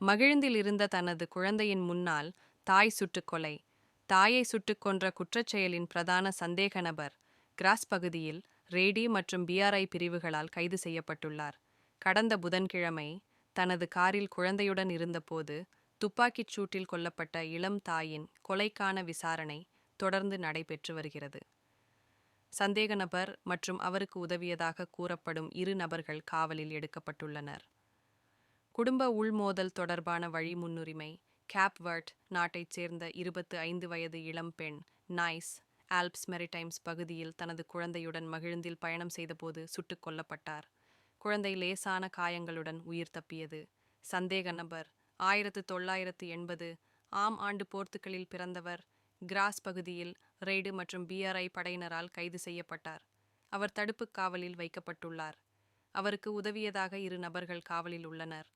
மகிழ்ந்தில் இருந்த தனது குழந்தையின் முன்னால் தாய் சுட்டுக் கொலை தாயை சுட்டுக் கொன்ற குற்றச்செயலின் பிரதான சந்தேக நபர் கிராஸ் பகுதியில் ரேடி மற்றும் பிஆர்ஐ பிரிவுகளால் கைது செய்யப்பட்டுள்ளார். கடந்த புதன்கிழமை தனது காரில் குழந்தையுடன் இருந்தபோது துப்பாக்கிச் சூட்டில் கொல்லப்பட்ட இளம் தாயின் கொலைக்கான விசாரணை தொடர்ந்து நடைபெற்று வருகிறது. சந்தேக நபர் மற்றும் அவருக்கு உதவியதாக கூறப்படும் இரு நபர்கள் காவலில் எடுக்கப்பட்டுள்ளனர். குடும்ப உள்மோதல் தொடர்பான வழி முன்னுரிமை கேப்வர்ட் நாட்டைச் சேர்ந்த இருபத்து ஐந்து வயது இளம் பெண் நைஸ் ஆல்ப்ஸ் மெரிடைம்ஸ் பகுதியில் தனது குழந்தையுடன் மகிழ்ந்தில் பயணம் செய்தபோது சுட்டுக் கொல்லப்பட்டார். குழந்தை லேசான காயங்களுடன் உயிர் தப்பியது. சந்தேக நபர் ஆயிரத்து தொள்ளாயிரத்து எண்பது ஆம் ஆண்டு போர்த்துக்கலில் பிறந்தவர் கிராஸ் பகுதியில் ரெய்டு மற்றும் பிஆர்ஐ படையினரால் கைது செய்யப்பட்டார். அவர் தடுப்புக் காவலில் வைக்கப்பட்டுள்ளார். அவருக்கு உதவியதாக இரு நபர்கள் காவலில் உள்ளனர்.